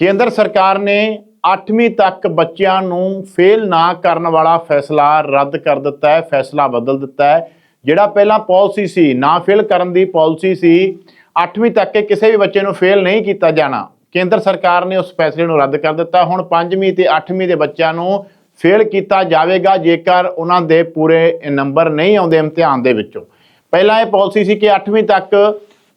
ਕੇਂਦਰ ਸਰਕਾਰ ਨੇ 8ਵੀਂ ਤੱਕ ਬੱਚਿਆਂ ਨੂੰ ਫੇਲ ਨਾ ਕਰਨ ਵਾਲਾ ਫੈਸਲਾ ਰੱਦ ਕਰ ਦਿੱਤਾ ਹੈ, ਫੈਸਲਾ ਬਦਲ ਦਿੱਤਾ ਹੈ। ਜਿਹੜਾ ਪਹਿਲਾਂ ਪਾਲਿਸੀ ਸੀ, ਨਾ ਫੇਲ ਕਰਨ ਦੀ ਪਾਲਿਸੀ ਸੀ 8ਵੀਂ ਤੱਕ ਕੇ ਕਿਸੇ ਵੀ ਬੱਚੇ ਨੂੰ ਫੇਲ ਨਹੀਂ ਕੀਤਾ ਜਾਣਾ। ਕੇਂਦਰ ਸਰਕਾਰ ਨੇ ਉਸ ਫੈਸਲੇ ਨੂੰ ਰੱਦ ਕਰ ਦਿੱਤਾ। ਹੁਣ 5ਵੀਂ ਤੇ 8ਵੀਂ ਦੇ ਬੱਚਿਆਂ ਨੂੰ ਫੇਲ ਕੀਤਾ ਜਾਵੇਗਾ, ਜੇਕਰ ਉਹਨਾਂ ਦੇ ਪੂਰੇ ਨੰਬਰ ਨਹੀਂ ਆਉਂਦੇ, ਇਮਤਿਹਾਨ ਦੇ ਵਿੱਚੋਂ। ਪਹਿਲਾਂ ਇਹ ਪਾਲਿਸੀ ਸੀ ਕਿ 8ਵੀਂ ਤੱਕ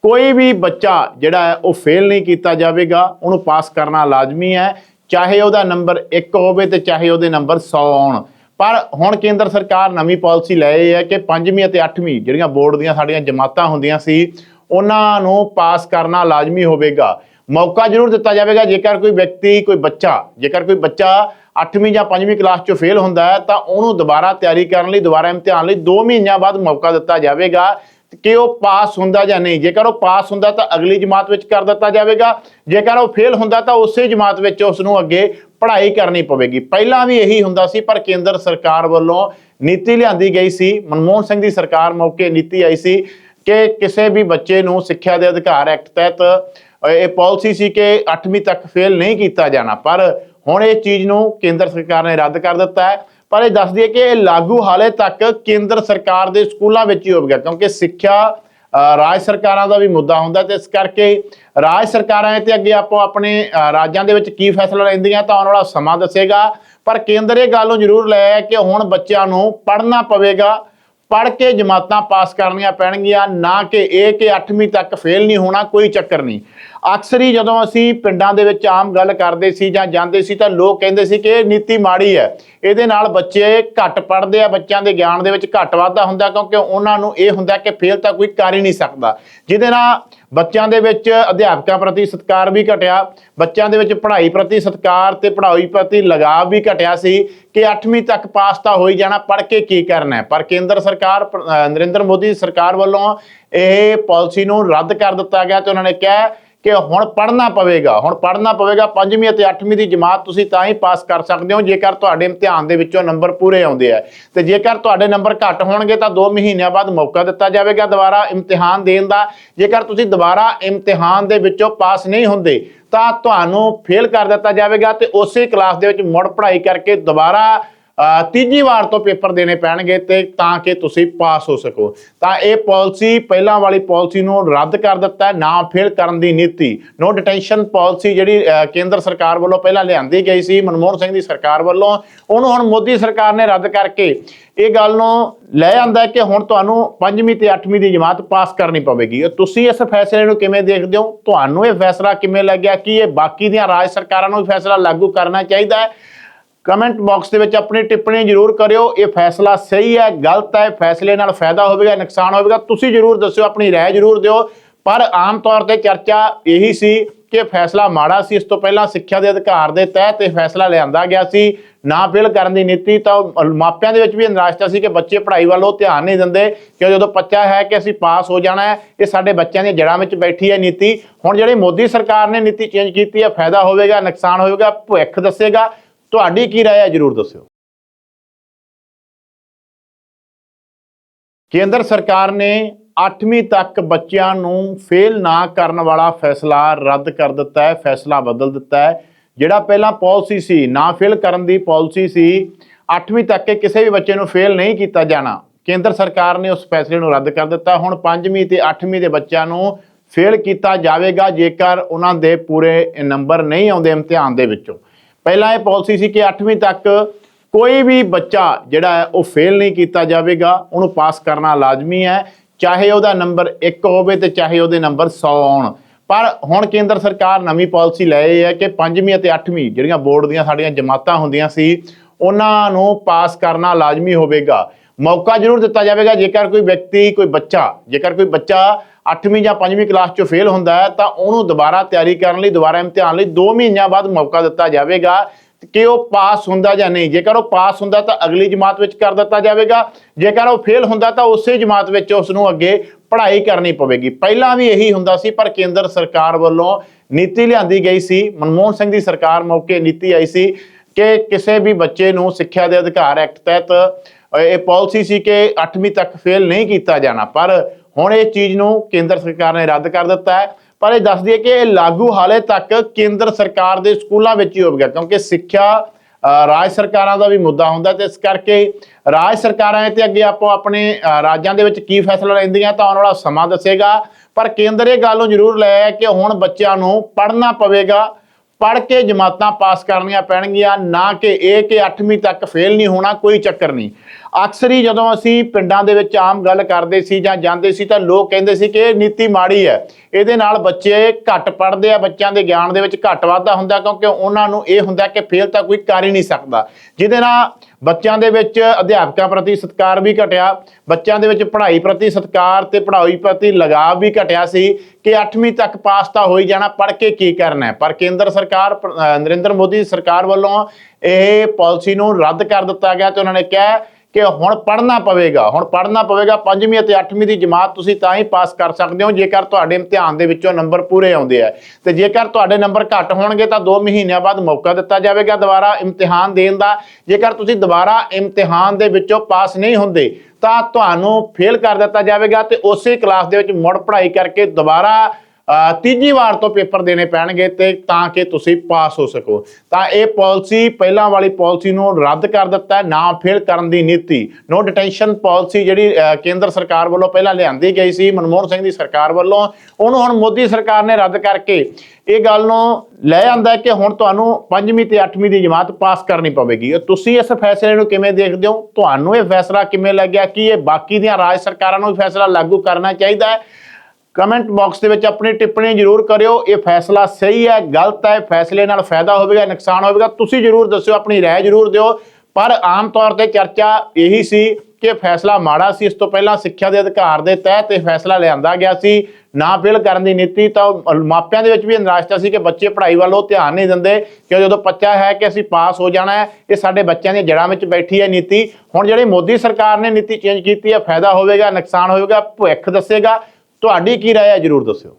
ਕੋਈ ਵੀ ਬੱਚਾ ਜਿਹੜਾ ਹੈ, ਉਹ ਫੇਲ ਨਹੀਂ ਕੀਤਾ ਜਾਵੇਗਾ, ਉਹਨੂੰ ਪਾਸ ਕਰਨਾ ਲਾਜ਼ਮੀ ਹੈ। ਚਾਹੇ ਉਹਦਾ ਨੰਬਰ 1 ਹੋਵੇ ਤੇ ਚਾਹੇ ਉਹਦੇ ਨੰਬਰ 100 ਆਉਣ ਪਰ ਹੁਣ ਕੇਂਦਰ ਸਰਕਾਰ ਨਵੀਂ ਪਾਲਿਸੀ ਲੈ ਹੈ ਕਿ 5ਵੀਂ ਅਤੇ 8ਵੀਂ ਜਿਹੜੀਆਂ ਬੋਰਡ ਦੀਆਂ ਸਾਡੀਆਂ ਜਮਾਤਾਂ ਹੁੰਦੀਆਂ ਸੀ, ਉਹਨਾਂ ਨੂੰ ਪਾਸ ਕਰਨਾ ਲਾਜ਼ਮੀ ਹੋਵੇਗਾ। ਮੌਕਾ ਜ਼ਰੂਰ ਦਿੱਤਾ ਜਾਵੇਗਾ, ਜੇਕਰ ਕੋਈ ਵਿਅਕਤੀ, ਕੋਈ ਬੱਚਾ, ਜੇਕਰ ਕੋਈ ਬੱਚਾ 8ਵੀਂ ਜਾਂ 5ਵੀਂ ਕਲਾਸ 'ਚੋਂ ਫੇਲ ਹੁੰਦਾ ਹੈ, ਤਾਂ ਉਹਨੂੰ ਦੁਬਾਰਾ ਤਿਆਰੀ ਕਰਨ ਲਈ, ਦੁਬਾਰਾ ਇਮਤਿਹਾਨ ਲਈ 2 ਮਹੀਨਿਆਂ ਬਾਅਦ ਮੌਕਾ ਦਿੱਤਾ ਜਾਵੇਗਾ। ਕਿ ਉਹ ਪਾਸ ਹੁੰਦਾ ਜਾਂ ਨਹੀਂ। ਜੇਕਰ ਉਹ ਪਾਸ ਹੁੰਦਾ ਤਾਂ ਅਗਲੀ ਜਮਾਤ ਵਿੱਚ ਕਰ ਦਿੱਤਾ ਜਾਵੇਗਾ। ਜੇਕਰ ਉਹ ਫੇਲ ਹੁੰਦਾ ਤਾਂ ਉਸੇ ਜਮਾਤ ਵਿੱਚ ਉਸ ਨੂੰ ਅੱਗੇ ਪੜ੍ਹਾਈ ਕਰਨੀ ਪਵੇਗੀ। ਪਹਿਲਾਂ ਵੀ ਇਹੀ ਹੁੰਦਾ ਸੀ, ਪਰ ਕੇਂਦਰ ਸਰਕਾਰ ਵੱਲੋਂ ਨੀਤੀ ਲਿਆਂਦੀ ਗਈ ਸੀ। ਮਨਮੋਹਨ ਸਿੰਘ ਦੀ ਸਰਕਾਰ ਮੌਕੇ ਨੀਤੀ ਆਈ ਸੀ ਕਿ ਕਿਸੇ ਵੀ ਬੱਚੇ ਨੂੰ ਸਿੱਖਿਆ ਦੇ ਅਧਿਕਾਰ ਐਕਟ ਤਹਿਤ ਇਹ ਪਾਲਿਸੀ ਸੀ ਕਿ 8ਵੀਂ ਤੱਕ ਫੇਲ ਨਹੀਂ ਕੀਤਾ ਜਾਣਾ। ਪਰ ਹੁਣ ਇਹ ਚੀਜ਼ ਨੂੰ ਕੇਂਦਰ ਸਰਕਾਰ ਨੇ ਰੱਦ ਕਰ ਦਿੱਤਾ ਹੈ। ਪਰ ਇਹ ਦੱਸਦੀ ਹੈ ਕਿ ਇਹ ਲਾਗੂ ਹਾਲੇ ਤੱਕ ਕੇਂਦਰ ਸਰਕਾਰ ਦੇ ਸਕੂਲਾਂ ਵਿੱਚ ਹੀ ਹੋਵੇਗਾ ਕਿਉਂਕਿ ਸਿੱਖਿਆ ਰਾਜ ਸਰਕਾਰਾਂ ਦਾ ਵੀ ਮੁੱਦਾ ਹੁੰਦਾ ਤੇ ਇਸ ਕਰਕੇ ਰਾਜ ਸਰਕਾਰਾਂ ਤੇ ਅੱਗੇ ਆਪੋ ਆਪਣੇ ਰਾਜਾਂ ਦੇ ਵਿੱਚ ਕੀ ਫੈਸਲਾ ਲੈਂਦੀਆਂ ਤਾਂ ਆਉਣ ਵਾਲਾ ਸਮਾਂ ਦੱਸੇਗਾ। ਪਰ ਕੇਂਦਰ ਇਹ ਗੱਲ ਨੂੰ ਜ਼ਰੂਰ ਲੈ ਹੈ ਕਿ ਹੁਣ ਬੱਚਿਆਂ ਨੂੰ ਪੜ੍ਹਨਾ ਪਵੇਗਾ, ਪੜ੍ਹ ਕੇ ਜਮਾਤਾਂ ਪਾਸ ਕਰਨੀਆਂ ਪੈਣਗੀਆਂ, ਨਾ ਕਿ ਇਹ ਕਿ 8ਵੀਂ ਤੱਕ ਫੇਲ ਨਹੀਂ ਹੋਣਾ, ਕੋਈ ਚੱਕਰ ਨਹੀਂ। ਅਕਸਰ ਹੀ ਜਦੋਂ ਅਸੀਂ ਪਿੰਡਾਂ ਦੇ ਵਿੱਚ ਆਮ ਗੱਲ ਕਰਦੇ ਸੀ ਜਾਂ ਜਾਂਦੇ ਸੀ ਤਾਂ ਲੋਕ ਕਹਿੰਦੇ ਸੀ ਕਿ ਇਹ ਨੀਤੀ ਮਾੜੀ ਹੈ। ਇਹਦੇ ਨਾਲ ਬੱਚੇ ਘੱਟ ਪੜ੍ਹਦੇ ਆ, ਬੱਚਿਆਂ ਦੇ ਗਿਆਨ ਦੇ ਵਿੱਚ ਘੱਟ ਵਾਧਾ ਹੁੰਦਾ ਕਿਉਂਕਿ ਉਹਨਾਂ ਨੂੰ ਇਹ ਹੁੰਦਾ ਕਿ ਫੇਲ ਤਾਂ ਕੋਈ ਕਰ ਹੀ ਨਹੀਂ ਸਕਦਾ। ਜਿਹਦੇ ਨਾਲ ਬੱਚਿਆਂ ਦੇ ਵਿੱਚ ਅਧਿਆਪਕਾਂ ਪ੍ਰਤੀ ਸਤਿਕਾਰ ਵੀ ਘਟਿਆ, ਬੱਚਿਆਂ ਦੇ ਵਿੱਚ ਪੜ੍ਹਾਈ ਪ੍ਰਤੀ ਸਤਿਕਾਰ ਤੇ ਪੜ੍ਹਾਈ ਪ੍ਰਤੀ ਲਗਾਵ ਵੀ ਘਟਿਆ ਸੀ ਕਿ 8ਵੀਂ ਤੱਕ ਪਾਸ ਤਾਂ ਹੋ ਹੀ ਜਾਣਾ, ਪੜ੍ਹ ਕੇ ਕੀ ਕਰਨਾ ਪਰ ਕੇਂਦਰ ਸਰਕਾਰ ਨਰਿੰਦਰ ਮੋਦੀ ਸਰਕਾਰ ਵੱਲੋਂ ਇਹ ਪਾਲਿਸੀ ਨੂੰ ਰੱਦ ਕਰ ਦਿੱਤਾ ਗਿਆ ਤੇ ਉਹਨਾਂ ਨੇ ਕਿਹਾ ਕਿ ਹੁਣ ਪੜ੍ਹਨਾ ਪਵੇਗਾ, ਹੁਣ ਪੜ੍ਹਨਾ ਪਵੇਗਾ 5ਵੀਂ ਅਤੇ 8ਵੀਂ ਦੀ ਜਮਾਤ ਤੁਸੀਂ ਤਾਂ ਹੀ ਪਾਸ ਕਰ ਸਕਦੇ ਹੋ, ਜੇਕਰ ਤੁਹਾਡੇ ਇਮਤਿਹਾਨ ਦੇ ਵਿੱਚੋਂ ਨੰਬਰ ਪੂਰੇ ਆਉਂਦੇ ਆ। ਤੇ ਜੇਕਰ ਤੁਹਾਡੇ ਨੰਬਰ ਘੱਟ ਹੋਣਗੇ ਤਾਂ 2 ਮਹੀਨਿਆਂ ਬਾਅਦ ਮੌਕਾ ਦਿੱਤਾ ਜਾਵੇਗਾ ਦੁਬਾਰਾ ਇਮਤਿਹਾਨ ਦੇਣ ਦਾ। ਜੇਕਰ ਤੁਸੀਂ ਦੁਬਾਰਾ ਇਮਤਿਹਾਨ ਦੇ ਵਿੱਚੋਂ ਪਾਸ ਨਹੀਂ ਹੁੰਦੇ, ਤਾਂ ਤੁਹਾਨੂੰ ਫੇਲ ਕਰ ਦਿੱਤਾ ਜਾਵੇਗਾ ਤੇ ਉਸੇ ਕਲਾਸ ਦੇ ਵਿੱਚ ਮੁੜ ਪੜ੍ਹਾਈ ਕਰਕੇ ਦੁਬਾਰਾ ਤੀਜੀ ਵਾਰ ਤੋਂ ਪੇਪਰ ਦੇਣੇ ਪੈਣਗੇ ਤੇ ਤਾਂ ਕਿ ਤੁਸੀਂ ਪਾਸ ਹੋ ਸਕੋ। ਤਾਂ ਇਹ ਪਾਲਿਸੀ ਪਹਿਲਾਂ ਵਾਲੀ ਪਾਲਿਸੀ ਨੂੰ ਰੱਦ ਕਰ ਦਿੱਤਾ ਨਾ ਫੇਲ ਕਰਨ ਦੀ ਨੀਤੀ। ਨੋ ਡਿਟੈਂਸ਼ਨ ਪਾਲਿਸੀ ਜਿਹੜੀ ਕੇਂਦਰ ਸਰਕਾਰ ਵੱਲੋਂ ਪਹਿਲਾਂ ਲਿਆਂਦੀ ਗਈ ਸੀ, ਮਨਮੋਹਨ ਸਿੰਘ ਦੀ ਸਰਕਾਰ ਵੱਲੋਂ। ਉਹਨੂੰ ਹੁਣ ਮੋਦੀ ਸਰਕਾਰ ਨੇ ਰੱਦ ਕਰਕੇ ਇਹ ਗੱਲ ਨੂੰ ਲੈ ਆਂਦਾ ਕਿ ਹੁਣ ਤੁਹਾਨੂੰ 5ਵੀਂ ਤੇ 8ਵੀਂ ਦੀ ਜਮਾਤ ਪਾਸ ਕਰਨੀ ਪਵੇਗੀ। ਤੁਸੀਂ ਇਸ ਫੈਸਲੇ ਨੂੰ ਕਿਵੇਂ ਦੇਖਦੇ ਹੋ? ਤੁਹਾਨੂੰ ਇਹ ਫੈਸਲਾ ਕਿਵੇਂ ਲੱਗਿਆ? ਕਿ ਇਹ ਬਾਕੀ ਦੀਆਂ ਰਾਜ ਸਰਕਾਰਾਂ ਨੂੰ ਵੀ ਫੈਸਲਾ ਲਾਗੂ ਕਰਨਾ ਚਾਹੀਦਾ ਹੈ? ਕਮੈਂਟ ਬਾਕਸ ਦੇ ਵਿੱਚ ਆਪਣੀ ਟਿੱਪਣੀ ਜ਼ਰੂਰ ਕਰਿਓ ਇਹ ਫੈਸਲਾ ਸਹੀ ਹੈ ਗਲਤ ਹੈ ਫੈਸਲੇ ਨਾਲ ਫਾਇਦਾ ਹੋਵੇਗਾ ਨੁਕਸਾਨ ਹੋਵੇਗਾ ਤੁਸੀਂ ਜ਼ਰੂਰ ਦੱਸਿਓ ਆਪਣੀ رائے ਜ਼ਰੂਰ ਦਿਓ ਪਰ ਆਮ ਤੌਰ ਤੇ ਚਰਚਾ ਇਹੀ ਸੀ ਕਿ ਫੈਸਲਾ ਮਾੜਾ ਸੀ ਇਸ ਤੋਂ ਪਹਿਲਾਂ ਸਿੱਖਿਆ ਦੇ ਅਧਿਕਾਰ ਦੇ ਤਹਿਤ ਇਹ ਫੈਸਲਾ ਲਿਆਂਦਾ ਗਿਆ ਸੀ ਨਾ ਫੇਲ ਕਰਨ ਦੀ ਨੀਤੀ ਤਾਂ ਉਹ ਮਾਪਿਆਂ ਦੇ ਵਿੱਚ ਵੀ ਨਿਰਾਸ਼ਤਾ ਸੀ ਕਿ ਬੱਚੇ ਪੜ੍ਹਾਈ ਵੱਲ ਉਹ ਧਿਆਨ ਨਹੀਂ ਦਿੰਦੇ ਕਿ ਜਦੋਂ ਬੱਚਾ ਹੈ ਕਿ ਅਸੀਂ ਪਾਸ ਹੋ ਜਾਣਾ ਹੈ ਇਹ ਸਾਡੇ ਬੱਚਿਆਂ ਦੀਆਂ ਜੜ੍ਹਾਂ ਵਿੱਚ ਬੈਠੀ ਹੈ ਨੀਤੀ ਹੁਣ ਜਿਹੜੀ ਮੋਦੀ ਸਰਕਾਰ ਨੇ ਨੀਤੀ ਚੇਂਜ ਕੀਤੀ ਹੈ ਫਾਇਦਾ ਹੋਵੇਗਾ ਨੁਕਸਾਨ ਹੋਵੇਗਾ ਭਵਿੱਖ ਦੱਸੇਗਾ ਤੁਹਾਡੀ ਕੀ ਰਾਏ ਹੈ ਜਰੂਰ ਦੱਸਿਓ। ਕੇਂਦਰ ਸਰਕਾਰ ਨੇ 8ਵੀਂ ਤੱਕ ਬੱਚਿਆਂ ਨੂੰ ਫੇਲ ਨਾ ਕਰਨ ਵਾਲਾ ਫੈਸਲਾ ਰੱਦ ਕਰ ਦਿੱਤਾ ਹੈ, ਫੈਸਲਾ ਬਦਲ ਦਿੱਤਾ ਹੈ। ਜਿਹੜਾ ਪਹਿਲਾਂ ਪਾਲਿਸੀ ਸੀ, ਨਾ ਫੇਲ ਕਰਨ ਦੀ ਪਾਲਿਸੀ ਸੀ 8ਵੀਂ ਤੱਕ ਕਿਸੇ ਵੀ ਬੱਚੇ ਨੂੰ ਫੇਲ ਨਹੀਂ ਕੀਤਾ ਜਾਣਾ। ਕੇਂਦਰ ਸਰਕਾਰ ਨੇ ਉਸ ਫੈਸਲੇ ਨੂੰ ਰੱਦ ਕਰ ਦਿੱਤਾ। ਹੁਣ 5ਵੀਂ ਤੇ 8ਵੀਂ ਦੇ ਬੱਚਿਆਂ ਨੂੰ ਫੇਲ ਕੀਤਾ ਜਾਵੇਗਾ, ਜੇਕਰ ਉਹਨਾਂ ਦੇ ਪੂਰੇ ਨੰਬਰ ਨਹੀਂ ਆਉਂਦੇ, ਇਮਤਿਹਾਨ ਦੇ ਵਿੱਚੋਂ। ਪਹਿਲਾਂ ਇਹ ਪਾਲਿਸੀ ਸੀ ਕਿ 8ਵੀਂ ਤੱਕ ਕੋਈ ਵੀ ਬੱਚਾ ਜਿਹੜਾ ਹੈ ਉਹ ਫੇਲ ਨਹੀਂ ਕੀਤਾ ਜਾਵੇਗਾ, ਉਹਨੂੰ ਪਾਸ ਕਰਨਾ ਲਾਜ਼ਮੀ ਹੈ, ਚਾਹੇ ਉਹਦਾ ਨੰਬਰ 1 ਹੋਵੇ ਤੇ ਚਾਹੇ ਉਹਦੇ ਨੰਬਰ 100 ਆਉਣ ਪਰ ਹੁਣ ਕੇਂਦਰ ਸਰਕਾਰ ਨਵੀਂ ਪਾਲਿਸੀ ਲੈ ਹੈ ਕਿ 5ਵੀਂ ਅਤੇ 8ਵੀਂ ਜਿਹੜੀਆਂ ਬੋਰਡ ਦੀਆਂ ਸਾਡੀਆਂ ਜਮਾਤਾਂ ਹੁੰਦੀਆਂ ਸੀ, ਉਹਨਾਂ ਨੂੰ ਪਾਸ ਕਰਨਾ ਲਾਜ਼ਮੀ ਹੋਵੇਗਾ। ਮੌਕਾ ਜ਼ਰੂਰ ਦਿੱਤਾ ਜਾਵੇਗਾ। ਜੇਕਰ ਕੋਈ ਵਿਅਕਤੀ, ਕੋਈ ਬੱਚਾ, ਜੇਕਰ ਕੋਈ ਬੱਚਾ 8ਵੀਂ ਜਾਂ 5ਵੀਂ ਕਲਾਸ 'ਚੋਂ ਫੇਲ ਹੁੰਦਾ ਹੈ, ਤਾਂ ਉਹਨੂੰ ਦੁਬਾਰਾ ਤਿਆਰੀ ਕਰਨ ਲਈ, ਦੁਬਾਰਾ ਇਮਤਿਹਾਨ ਲਈ 2 ਮਹੀਨਿਆਂ ਬਾਅਦ ਮੌਕਾ ਦਿੱਤਾ ਜਾਵੇਗਾ ਕਿ ਉਹ ਪਾਸ ਹੁੰਦਾ ਜਾਂ ਨਹੀਂ। ਜੇਕਰ ਉਹ ਪਾਸ ਹੁੰਦਾ ਤਾਂ ਅਗਲੀ ਜਮਾਤ ਵਿੱਚ ਕਰ ਦਿੱਤਾ ਜਾਵੇਗਾ। ਜੇਕਰ ਉਹ ਫੇਲ ਹੁੰਦਾ ਤਾਂ ਉਸੇ ਜਮਾਤ ਵਿੱਚ ਉਸ ਨੂੰ ਅੱਗੇ ਪੜ੍ਹਾਈ ਕਰਨੀ ਪਵੇਗੀ। ਪਹਿਲਾਂ ਵੀ ਇਹੀ ਹੁੰਦਾ ਸੀ, ਪਰ ਕੇਂਦਰ ਸਰਕਾਰ ਵੱਲੋਂ ਨੀਤੀ ਲਿਆਂਦੀ ਗਈ ਸੀ। ਮਨਮੋਹਨ ਸਿੰਘ ਦੀ ਸਰਕਾਰ ਮੌਕੇ ਨੀਤੀ ਆਈ ਸੀ ਕਿ ਕਿਸੇ ਵੀ ਬੱਚੇ ਨੂੰ ਸਿੱਖਿਆ ਦੇ ਅਧਿਕਾਰ ਐਕਟ ਤਹਿਤ ਇਹ ਪਾਲਿਸੀ ਸੀ ਕਿ 8ਵੀਂ ਤੱਕ ਫੇਲ ਨਹੀਂ ਕੀਤਾ ਜਾਣਾ, ਪਰ ਹੁਣ ਇਹ ਚੀਜ਼ ਨੂੰ ਕੇਂਦਰ ਸਰਕਾਰ ਨੇ ਰੱਦ ਕਰ ਦਿੱਤਾ ਹੈ। ਪਰ ਇਹ ਦੱਸ ਦਈਏ ਕਿ ਇਹ ਲਾਗੂ ਹਾਲੇ ਤੱਕ ਕੇਂਦਰ ਸਰਕਾਰ ਦੇ ਸਕੂਲਾਂ ਵਿੱਚ ਹੀ ਹੋਵੇਗਾ ਕਿਉਂਕਿ ਸਿੱਖਿਆ ਰਾਜ ਸਰਕਾਰਾਂ ਦਾ ਵੀ ਮੁੱਦਾ ਹੁੰਦਾ ਤੇ ਇਸ ਕਰਕੇ ਰਾਜ ਸਰਕਾਰਾਂ ਤੇ ਅੱਗੇ ਆਪੋ ਆਪਣੇ ਰਾਜਾਂ ਦੇ ਵਿੱਚ ਕੀ ਫੈਸਲਾ ਲੈਂਦੀਆਂ ਤਾਂ ਆਉਣ ਵਾਲਾ ਸਮਾਂ ਦੱਸੇਗਾ। ਪਰ ਕੇਂਦਰ ਇਹ ਗੱਲ ਨੂੰ ਜ਼ਰੂਰ ਲੈ ਆਇਆ ਕਿ ਹੁਣ ਬੱਚਿਆਂ ਨੂੰ ਪੜ੍ਹਨਾ ਪਵੇਗਾ ਪੜ੍ਹ ਕੇ ਜਮਾਤਾਂ ਪਾਸ ਕਰਨੀਆਂ ਪੈਣਗੀਆਂ, ਨਾ ਕਿ ਇਹ ਕਿ 8ਵੀਂ ਤੱਕ ਫੇਲ ਨਹੀਂ ਹੋਣਾ, ਕੋਈ ਚੱਕਰ ਨਹੀਂ। ਅਕਸਰ ਹੀ ਜਦੋਂ ਅਸੀਂ ਪਿੰਡਾਂ ਦੇ ਵਿੱਚ ਆਮ ਗੱਲ ਕਰਦੇ ਸੀ ਜਾਂ ਜਾਂਦੇ ਸੀ ਤਾਂ ਲੋਕ ਕਹਿੰਦੇ ਸੀ ਕਿ ਇਹ ਨੀਤੀ ਮਾੜੀ ਹੈ। ਇਹਦੇ ਨਾਲ ਬੱਚੇ ਘੱਟ ਪੜ੍ਹਦੇ ਆ, ਬੱਚਿਆਂ ਦੇ ਗਿਆਨ ਦੇ ਵਿੱਚ ਘੱਟ ਵਾਧਾ ਹੁੰਦਾ ਕਿਉਂਕਿ ਉਹਨਾਂ ਨੂੰ ਇਹ ਹੁੰਦਾ ਕਿ ਫੇਲ ਤਾਂ ਕੋਈ ਕਰ ਹੀ ਨਹੀਂ ਸਕਦਾ। ਜਿਹਦੇ ਨਾਲ ਬੱਚਿਆਂ ਦੇ ਵਿੱਚ ਅਧਿਆਪਕਾਂ ਪ੍ਰਤੀ ਸਤਿਕਾਰ ਵੀ ਘਟਿਆ, ਬੱਚਿਆਂ ਦੇ ਵਿੱਚ ਪੜ੍ਹਾਈ ਪ੍ਰਤੀ ਸਤਿਕਾਰ ਤੇ ਪੜ੍ਹਾਈ ਪ੍ਰਤੀ ਲਗਾਵ ਵੀ ਘਟਿਆ ਸੀ ਕਿ 8ਵੀਂ ਤੱਕ ਪਾਸ ਤਾਂ ਹੋਈ ਜਾਣਾ, ਪੜ੍ਹ ਕੇ ਕੀ ਕਰਨਾ ਪਰ ਕੇਂਦਰ ਸਰਕਾਰ ਨਰਿੰਦਰ ਮੋਦੀ ਸਰਕਾਰ ਵੱਲੋਂ ਇਹ ਪਾਲਿਸੀ ਨੂੰ ਰੱਦ ਕਰ ਦਿੱਤਾ ਗਿਆ ਤੇ ਉਹਨਾਂ ਨੇ ਕਿਹਾ ਕਿ ਹੁਣ ਪੜ੍ਹਨਾ ਪਵੇਗਾ, ਹੁਣ ਪੜ੍ਹਨਾ ਪਵੇਗਾ, ਪੰਜਵੀਂ ਅਤੇ 8ਵੀਂ ਦੀ ਜਮਾਤ ਤੁਸੀਂ ਤਾਂ ਹੀ ਪਾਸ ਕਰ ਸਕਦੇ ਹੋ, ਜੇਕਰ ਤੁਹਾਡੇ ਇਮਤਿਹਾਨ ਦੇ ਵਿੱਚੋਂ ਨੰਬਰ ਪੂਰੇ ਆਉਂਦੇ ਆ। ਤੇ ਜੇਕਰ ਤੁਹਾਡੇ ਨੰਬਰ ਘੱਟ ਹੋਣਗੇ ਤਾਂ 2 ਮਹੀਨਿਆਂ ਬਾਅਦ ਮੌਕਾ ਦਿੱਤਾ ਜਾਵੇਗਾ ਦੁਬਾਰਾ ਇਮਤਿਹਾਨ ਦੇਣ ਦਾ। ਜੇਕਰ ਤੁਸੀਂ ਦੁਬਾਰਾ ਇਮਤਿਹਾਨ ਦੇ ਵਿੱਚੋਂ ਪਾਸ ਨਹੀਂ ਹੁੰਦੇ, ਤਾਂ ਤੁਹਾਨੂੰ ਫੇਲ ਕਰ ਦਿੱਤਾ ਜਾਵੇਗਾ ਤੇ ਉਸੇ ਕਲਾਸ ਦੇ ਵਿੱਚ ਮੁੜ ਪੜ੍ਹਾਈ ਕਰਕੇ ਦੁਬਾਰਾ ਤੀਜੀ ਵਾਰ ਤੋਂ ਪੇਪਰ ਦੇਣੇ ਪੈਣਗੇ ਤੇ ਤਾਂ ਕਿ ਤੁਸੀਂ ਪਾਸ ਹੋ ਸਕੋ। ਤਾਂ ਇਹ ਪਾਲਿਸੀ ਪਹਿਲਾਂ ਵਾਲੀ ਪਾਲਿਸੀ ਨੂੰ ਰੱਦ ਕਰ ਦਿੱਤਾ ਨਾ ਫੇਲ ਕਰਨ ਦੀ ਨੀਤੀ। ਨੋ ਡਿਟੈਂਸ਼ਨ ਪਾਲਿਸੀ ਜਿਹੜੀ ਕੇਂਦਰ ਸਰਕਾਰ ਵੱਲੋਂ ਪਹਿਲਾਂ ਲਿਆਂਦੀ ਗਈ ਸੀ, ਮਨਮੋਹਨ ਸਿੰਘ ਦੀ ਸਰਕਾਰ ਵੱਲੋਂ। ਉਹਨੂੰ ਹੁਣ ਮੋਦੀ ਸਰਕਾਰ ਨੇ ਰੱਦ ਕਰਕੇ ਇਹ ਗੱਲ ਨੂੰ ਲੈ ਆਂਦਾ ਕਿ ਹੁਣ ਤੁਹਾਨੂੰ ਪੰਜਵੀਂ ਤੇ 8ਵੀਂ ਦੀ ਜਮਾਤ ਪਾਸ ਕਰਨੀ ਪਵੇਗੀ। ਤੁਸੀਂ ਇਸ ਫੈਸਲੇ ਨੂੰ ਕਿਵੇਂ ਦੇਖਦੇ ਹੋ? ਤੁਹਾਨੂੰ ਇਹ ਫੈਸਲਾ ਕਿਵੇਂ ਲੱਗਿਆ? ਕਿ ਇਹ ਬਾਕੀ ਦੀਆਂ ਰਾਜ ਸਰਕਾਰਾਂ ਨੂੰ ਵੀ ਫੈਸਲਾ ਲਾਗੂ ਕਰਨਾ ਚਾਹੀਦਾ ਹੈ? ਕਮੈਂਟ ਬਾਕਸ ਦੇ ਵਿੱਚ ਆਪਣੀ ਟਿੱਪਣੀ ਜ਼ਰੂਰ ਕਰਿਓ ਇਹ ਫੈਸਲਾ ਸਹੀ ਹੈ ਗਲਤ ਹੈ ਫੈਸਲੇ ਨਾਲ ਫਾਇਦਾ ਹੋਵੇਗਾ ਨੁਕਸਾਨ ਹੋਵੇਗਾ ਤੁਸੀਂ ਜ਼ਰੂਰ ਦੱਸਿਓ ਆਪਣੀ رائے ਜ਼ਰੂਰ ਦਿਓ ਪਰ ਆਮ ਤੌਰ ਤੇ ਚਰਚਾ ਇਹੀ ਸੀ ਕਿ ਫੈਸਲਾ ਮਾੜਾ ਸੀ ਇਸ ਤੋਂ ਪਹਿਲਾਂ ਸਿੱਖਿਆ ਦੇ ਅਧਿਕਾਰ ਦੇ ਤਹਿਤ ਇਹ ਫੈਸਲਾ ਲਿਆਂਦਾ ਗਿਆ ਸੀ ਨਾ ਫੇਲ ਕਰਨ ਦੀ ਨੀਤੀ ਤਾਂ ਉਹ ਮਾਪਿਆਂ ਦੇ ਵਿੱਚ ਵੀ ਨਿਰਾਸ਼ਤਾ ਸੀ ਕਿ ਬੱਚੇ ਪੜ੍ਹਾਈ ਵੱਲ ਉਹ ਧਿਆਨ ਨਹੀਂ ਦਿੰਦੇ ਕਿ ਜਦੋਂ ਬੱਚਾ ਹੈ ਕਿ ਅਸੀਂ ਪਾਸ ਹੋ ਜਾਣਾ ਹੈ ਇਹ ਸਾਡੇ ਬੱਚਿਆਂ ਦੀਆਂ ਜੜ੍ਹਾਂ ਵਿੱਚ ਬੈਠੀ ਹੈ ਨੀਤੀ ਹੁਣ ਜਿਹੜੀ ਮੋਦੀ ਸਰਕਾਰ ਨੇ ਨੀਤੀ ਚੇਂਜ ਕੀਤੀ ਹੈ ਫਾਇਦਾ ਹੋਵੇਗਾ ਨੁਕਸਾਨ ਹੋਵੇਗਾ ਭਵਿੱਖ ਦੱਸੇਗਾ ਤੁਹਾਡੀ ਕੀ ਰਾਏ ਹੈ ਜਰੂਰ ਦੱਸਿਓ।